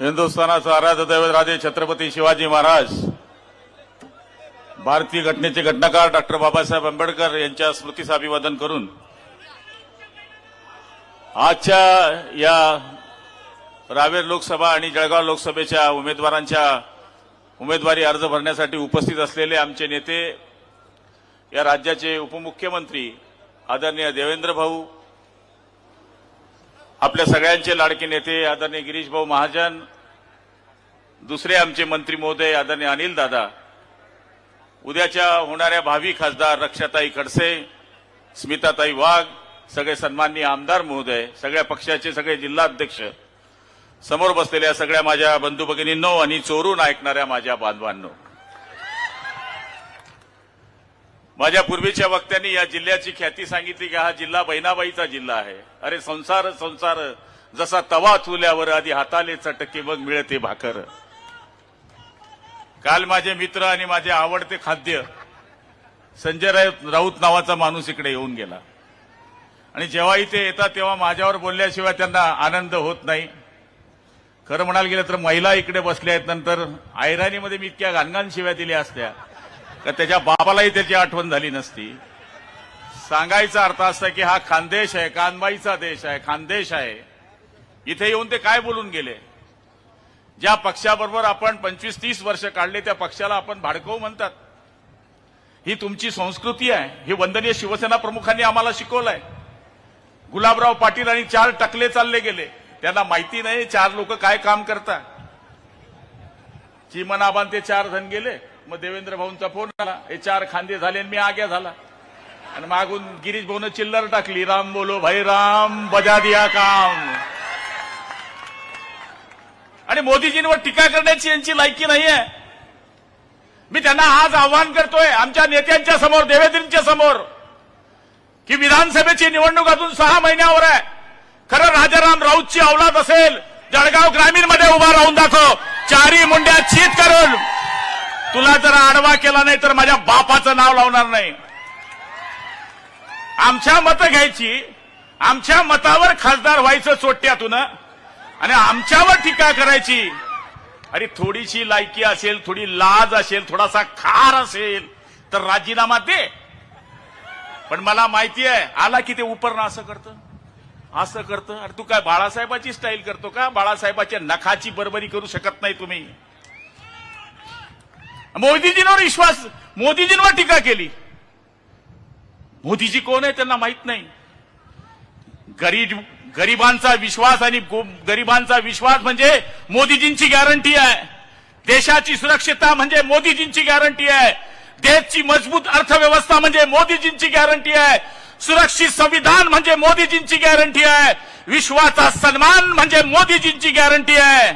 हिंदुस्थानाचं आराध्य दैवत राजे छत्रपती शिवाजी महाराज. भारतीय घटनेचे घटनाकार डॉक्टर बाबासाहेब आंबेडकर यांच्या स्मृतीस अभिवादन करून आजच्या या रावेर लोकसभा आणि जळगाव लोकसभेच्या उमेदवारांच्या उमेदवारी अर्ज भरण्यासाठी उपस्थित असलेले आमचे नेते या राज्याचे उपमुख्यमंत्री आदरणीय देवेंद्र भाऊ आपल्या सगळ्यांचे लाडके नेते आदरणीय गिरीश भाऊ महाजन दुसरे आमचे मंत्री महोदय आदरणीय अनिल दादा उद्याच्या होणाऱ्या भावी खासदार रक्षाताई खडसे स्मिताताई वाघ सगळे सन्माननीय आमदार महोदय सगळ्या पक्षाचे सगळे जिल्हाध्यक्ष समोर बसलेल्या सगळ्या माझ्या बंधू भगिनींनो आणि चोरून ऐकणाऱ्या माझ्या बांधवांनो माझ्या पूर्वीच्या वक्त्यांनी या जिल्ह्याची ख्याती सांगितली की हा जिल्हा बहिणाबाईचा जिल्हा आहे. अरे संसार संसार. जसा तवा चुल्यावर आधी हाताले चटके मग मिळते भाकर. काल माझे मित्र आणि माझे आवडते खाद्य संजय राऊत नावाचा माणूस इकडे येऊन गेला. आणि जेव्हा इथे येतात तेव्हा माझ्यावर बोलल्याशिवाय त्यांना आनंद होत नाही. खरं म्हणायला गेलं तर महिला इकडे बसल्या आहेत. नंतर आयराणीमध्ये मी इतक्या घाणघाण शिव्या दिल्या असत्या. का त्याच्या बाबालाही त्याची आठवण झाली नसती. सांगायचा अर्थ असा की हा खानदेश आहे कानबाईचा देश आहे खानदेश आहे. इथे येऊन ते काय बोलून गेले? ज्या पक्षाबरोबर आपण पंचवीस तीस वर्ष काढले त्या पक्षाला आपण भाडकव म्हणतात. ही तुमची संस्कृती आहे. ही वंदनीय शिवसेना प्रमुखांनी आम्हाला शिकवलंय. गुलाबराव पाटील आणि चार टकले चालले गेले. त्यांना माहिती नाही चार लोक काय काम करतात. चिमनाबान ते चार जण गेले. मग देवेंद्र भाऊंचा फोन आला हे चार खांदे झाले आणि मी आग्या झाला. आणि मागून गिरीश भाऊन चिल्लर टाकली राम बोलो भाई राम बजा दिया काम. आणि मोदीजींवर टीका करण्याची यांची लायकी नाहीये. मी त्यांना आज आव्हान करतोय आमच्या नेत्यांच्या समोर देवेंद्रींच्या समोर की विधानसभेची निवडणूक अजून सहा महिन्यावर आहे. खरं राजाराम राऊतची अवलाद असेल जळगाव ग्रामीणमध्ये उभा राहून दाखव. चारी मुंड्या चीत करून. तुला जर आडवा केला नाही तर माझ्या बापाचं नाव लावणार नाही. आमच्या मतं घ्यायची आमच्या मतावर खासदार व्हायचं चोट्यातून आणि आमच्यावर टीका करायची. अरे थोडीशी लायकी असेल थोडी लाज असेल थोडासा खार असेल तर राजीनामा दे. पण मला माहिती आहे आला की ते उपरणं असं करतं? असं करतं? अरे तू काय बाळासाहेबाची स्टाईल करतो का? बाळासाहेबाच्या नखाची बरोबरी करू शकत नाही तुम्ही. मोदीजींवर विश्वास मोदीजींवर टीका केली. मोदीजी कोण आहे त्यांना माहीत नाही. गरीब गरिबांचा विश्वास आणि गरिबांचा विश्वास म्हणजे मोदीजींची गॅरंटी आहे. देशाची सुरक्षितता म्हणजे मोदीजींची गॅरंटी आहे. देशची मजबूत अर्थव्यवस्था म्हणजे मोदीजींची गॅरंटी आहे. सुरक्षित संविधान म्हणजे मोदीजींची गॅरंटी आहे. विश्वाचा सन्मान म्हणजे मोदीजींची गॅरंटी आहे.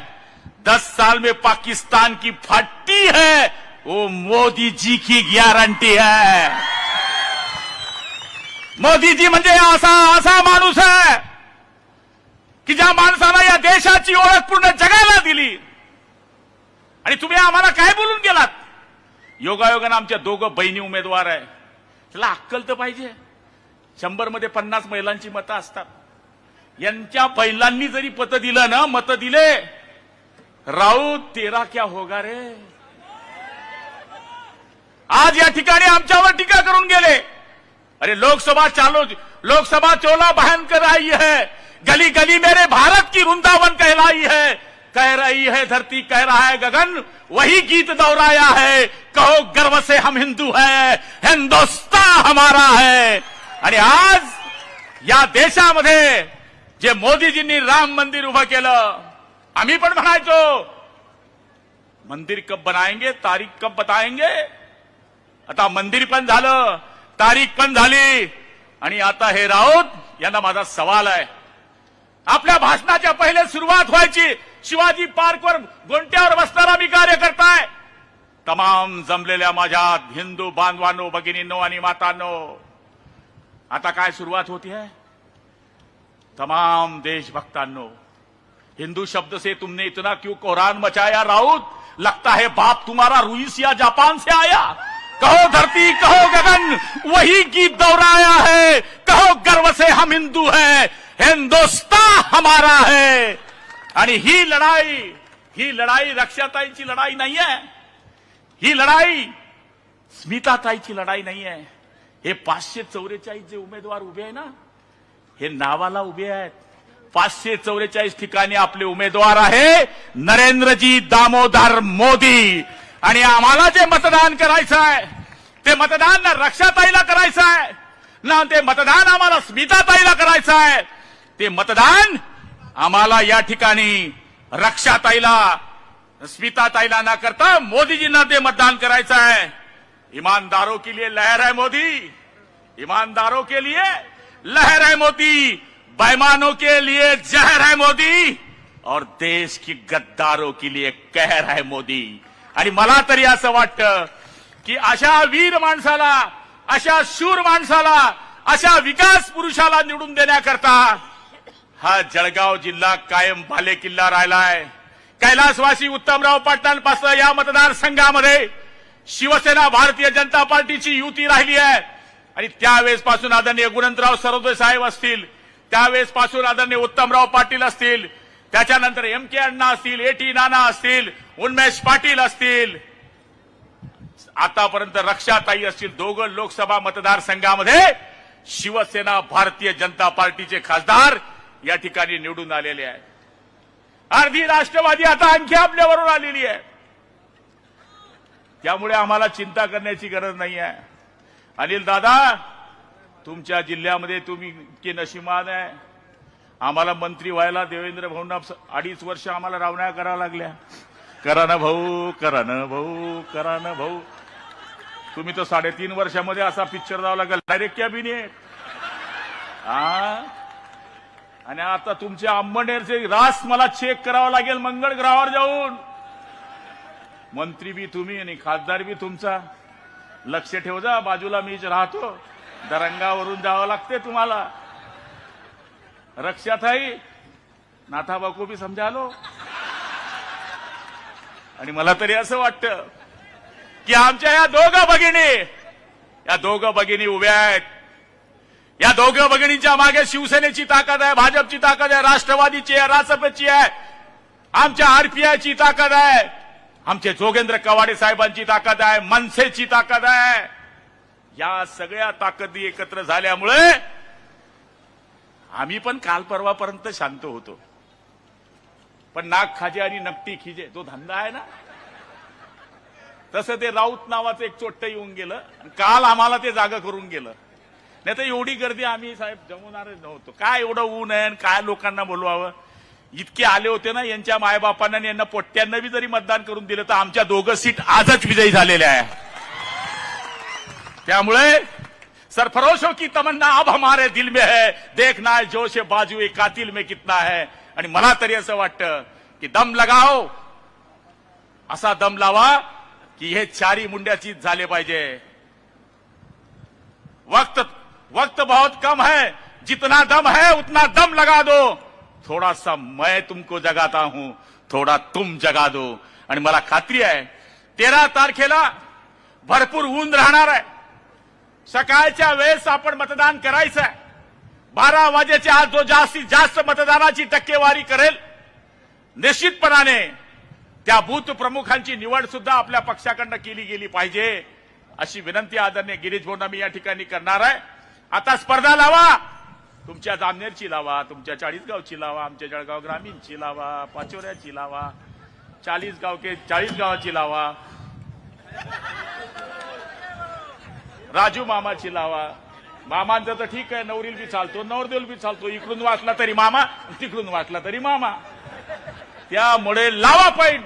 दस साल में पाकिस्तान की फाटी है. वो मोदी जी की गॅरंटी है। मोदी जी म्हणजे असा असा माणूस आहे की ज्या माणसाला या देशाची ओळख पूर्ण जगाला दिली. आणि तुम्ही आम्हाला काय बोलून गेलात? योगायोगानं आमच्या दोघं बहिणी उमेदवार आहे. त्याला अक्कल तर पाहिजे. शंभरमध्ये पन्नास महिलांची मतं असतात. यांच्या बैलांनी जरी पत दिलं ना मतं दिले राऊत तेरा क्या होगा रे? आज या ठिकाणी आमच्यावर टीका करून गेले. अरे लोकसभा चालो लोकसभा चोला बहन कर आई है. गली गली मेरे भारत की वृंदावन कहलाई है. कह रही है धरती कह रहा है गगन वही गीत दोहराया है. कहो गर्व से हम हिंदू है हिंदुस्तान हमारा है. आणि आज या देशामध्ये जे मोदीजींनी राम मंदिर उभं केलं आम्ही पण म्हणायचो मंदिर कब बनाएंगे तारीख कब बताएंगे आता मंदिर पण झालं तारीख पण झाली. आणि आता हे राऊत यांना माझा सवाल आहे. आपल्या भाषणाच्या पहिले सुरुवात व्हायची. शिवाजी पार्कवर गोंट्यावर बसणारा मी कार्य करताय तमाम जमलेल्या माझ्या हिंदू बांधवांनो भगिनींनो आणि मातांनो आता काय सुरुवात होती है तमाम देशभक्तांनो हिंदू शब्द से तुमने इतना क्यों कोहरान मचाया राउत लगता है बाप तुम्हारा रूस या जापान से आया। कहो धरती कहो गगन वही गीत दोहराया है। कहो गर्व से हम हिंदू है हिंदुस्तान हमारा है। आणि ही लढाई ही लढाई रक्षाताईची लढाई नाही आहे ही लढाई स्मिताताईची लढाई नाही आहे हे पाचशे चौवेचाळीस जे उमेदवार उभे आहे ना हे नावाला उभे आहेत। पाचशे चौवेचाळीस ठिकाणी आपले उमेदवार आहे नरेंद्रजी दामोदर मोदी। आम्हाला जे मतदान ते मतदान ना रक्षाताईला करायचं आहे, ना ते मतदान आम्हाला स्मिताताईला करायचं ते मतदान आम्हाला या ठिकाणी रक्षाताईला स्मिताताईला न करता मोदीजींना ते मतदान आहे. ईमानदारों के लिए लहर है मोदी. ईमानदारों के लिए लहर है मोदी. बेईमानों के लिए जहर है मोदी. और देश की गद्दारों के लिए कहर है मोदी. आणि मला तरी असं वाटतं की अशा वीर माणसाला अशा शूर माणसाला अशा विकास पुरुषाला निवडून देण्याकरता हा जळगाव जिल्हा कायम बाले किल्ला राहिलाय. कैलासवासी उत्तमराव पाटलांपासून या मतदारसंघामध्ये शिवसेना भारतीय जनता पार्टीची युती राहिली आहे. आणि त्यावेळेसपासून आदरणीय गुणंतराव सरोदे साहेब असतील त्यावेळेसपासून आदरणीय उत्तमराव पाटील असतील त्याच्यानंतर एम के अण्णा असतील ए टी नाना असतील उन्मेश पाटील असतील. आतापर्यंत रक्षाताई असतील दोघं लोकसभा मतदारसंघामध्ये शिवसेना भारतीय जनता पार्टीचे खासदार या ठिकाणी निवडून आलेले आहेत. अर्धी राष्ट्रवादी आता आणखी आपल्यावरून आलेली आहे. त्यामुळे आम्हाला चिंता करण्याची गरज नाही आहे. अनिल दादा तुमच्या जिल्ह्यामध्ये तुम्ही इतके नशिमान आहे. आम्हाला मंत्री व्हायला देवेंद्र भाऊंना अडीच वर्ष आम्हाला रावण्या कराव्या लागल्या. करा ना भाऊ करा ना भाऊ करा ना भाऊ. तुम्ही तर साडेतीन वर्षामध्ये असा पिक्चर जावं लागेल डायरेक्ट कॅबिनेट आणि आता तुमच्या अंबनेरचे रास मला चेक करावा लागेल मंगळ ग्रहावर जाऊन. मंत्री बी तुम्ही आणि खासदार बी तुमचा. लक्ष ठेव जा बाजूला मीच राहतो दरंगावरून जावं लागते तुम्हाला. रक्षाताई नाथा बाको बी समजालो आणि मला तरी असं वाटतं की आमच्या या दोघं भगिनी या दोघं भगिनी उभ्या आहेत. या दोघं भगिनींच्या मागे शिवसेनेची ताकद आहे भाजपची ताकद आहे राष्ट्रवादीची आहे रासपची आहे. आमच्या आरपीआयची ताकद आहे. आमचे जोगेंद्र कवाडे साहेबांची ताकद आहे मनसेची ताकद आहे. या सगळ्या ताकदी एकत्र झाल्यामुळे आम्ही पण काल परवापर्यंत शांत होतो. पण नाक खाजे आणि नकटी खिजे तो धंदा आहे ना? तसं ते राऊत नावाचं एक चोट्ट येऊन गेलं आणि काल आम्हाला ते जागा करून गेलं. नाही तर एवढी गर्दी आम्ही साहेब जमवणार नव्हतो. काय एवढं ऊन आहे आणि काय लोकांना बोलवावं? इतके आले होते ना यांच्या मायबापांना यांना पोट्ट्यांना बी जरी मतदान करून दिलं तर आमच्या दोघं सीट आजच विजयी झालेल्या आहे. त्यामुळे सरफरोशों की तमन्ना अब हमारे दिल में है। देखना है जोश बाजू ए कातिल में कितना है। आणि मला तरी असं वाटतं की दम लगाओ। असा दम लावा की हे चारी मुंड्याचीच झाले पाहिजे। वक्त वक्त बहुत कम है। जितना दम है उतना दम लगा दो। थोड़ा सा मैं तुमको जगाता हूं। थोडा तुम जगा दो। आणि मला खात्री आहे तेरा तारखेला भरपूर ऊन राहणार आहे। सकाळच्या वेळेस आपण मतदान करायचं आहे बारा वाजेच्या आज जो जास्तीत जास्त मतदानाची टक्केवारी करेल निश्चितपणाने त्या बूथ प्रमुखांची निवड सुद्धा आपल्या पक्षाकडनं केली गेली पाहिजे अशी विनंती आदरणीय गिरीश भाऊंना मी या ठिकाणी करणार आहे. आता स्पर्धा लावा. तुमच्या जामनेरची लावा तुमच्या चाळीसगावची लावा आमच्या जळगाव ग्रामीणची लावा पाचोऱ्याची लावा चाळीस गाव के चाळीस गावाची लावा. राजू मामाची लावा. मामांचं तर ठीक आहे नवरील बी चालतो नवरदेल बी चालतो. इकडून वाचला तरी मामा तिकडून वाचला तरी मामा. त्यामुळे लावा पॉईंट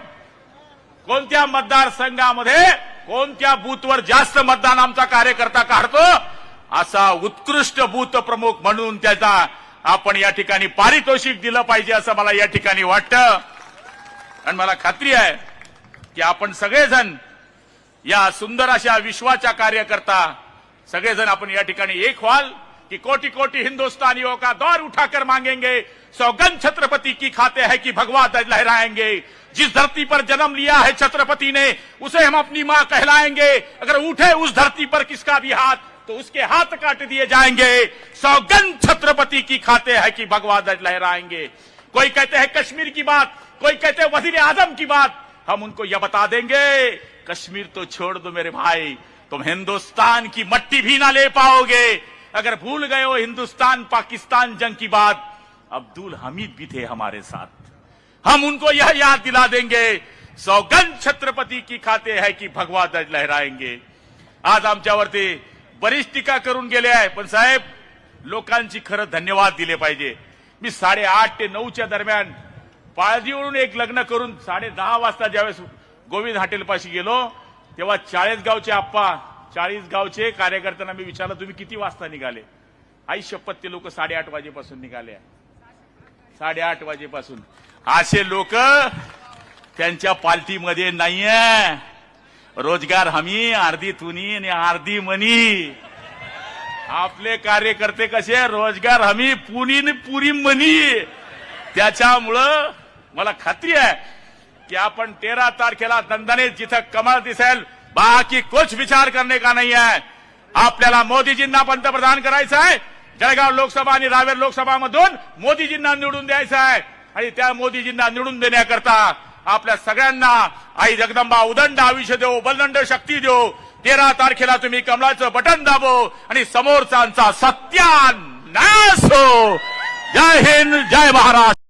कोणत्या मतदारसंघामध्ये कोणत्या बूथवर जास्त मतदान आमचा कार्यकर्ता काढतो असा उत्कृष्ट बूथ प्रमुख म्हणून त्याचा आपण या ठिकाणी पारितोषिक दिलं पाहिजे असं मला या ठिकाणी वाटतं. आणि मला खात्री आहे की आपण सगळेजण या सुंदर अशा विश्वाच्या कार्यकर्ता, सगळेजण आपण या ठिकाणी एक व्हाल कि कोटि कोटि हिंदुस्तानियों का दौर उठाकर मांगेंगे, सौगंध छत्रपति की खाते हैं कि भगवा लहराएँगे। जिस धरती पर जन्म लिया है छत्रपति ने, उसे हम अपनी माँ कहलाएँगे। अगर उठे उस धरती पर किसका भी हाथ तो उसके हाथ काट दिए जाएँगे। सौगंध छत्रपति की खाते हैं कि भगवा लहराएँगे। कोई कहते हैं कश्मीर की बात, कोई कहते हैं वज़ीर आज़म की बात हम उनको यह बता देंगे कश्मीर तो छोड़ दो मेरे भाई तुम हिंदुस्तान की मट्टी भी ना ले पाओगे। अगर भूल गए हो हिंदुस्तान पाकिस्तान जंग की बात अब्दुल हमीद भी थे हमारे साथ। हम उनको यह याद दिला देंगे सौगंध छत्रपती की खाते है की भगवा ध्वज लहराएंगे। आज आमच्यावरती बरीच टीका करून गेले आहे पण साहेब लोकांची खरं धन्यवाद दिले पाहिजे। मी साडेआठ ते नऊच्या दरम्यान पाळजीवरून एक लग्न करून साडे दहा वाजता ज्यावेळेस गोविंद हॉटेलपाशी गेलो तेव्हा चाळीस गावचे आप्पा चाळीसगावचे कार्यकर्त्यांना मी विचारलं तुम्ही किती वाजता निघाले? आई शपथ ते लोक साडेआठ वाजेपासून निघाले साडेआठ वाजेपासून. असे लोक त्यांच्या पार्टीमध्ये नाहीये. रोजगार हमी अर्धी तुनी आणि अर्धी मनी. आपले कार्यकर्ते कसे? रोजगार हमी पुनी आणि पुरी मनी. त्याच्यामुळं मला खात्री आहे की आपण तेरा तारखेला दंदने जिथं कमळ दिसेल बाकी कुछ विचार करणे का नाही आहे? आपल्याला मोदीजींना पंतप्रधान करायचं आहे जळगाव लोकसभा आणि रावेर लोकसभामधून मोदीजींना निवडून द्यायचं आहे. आणि त्या मोदीजींना निवडून देण्याकरता आपल्या सगळ्यांना आई जगदंबा उदंड आयुष्य देऊ बलदंड शक्ती देऊ तेरा तारखेला तुम्ही कमलाचं बटन दाबो आणि समोरच्यांचा सत्यानाश हो. जय हिंद जय महाराष्ट्र.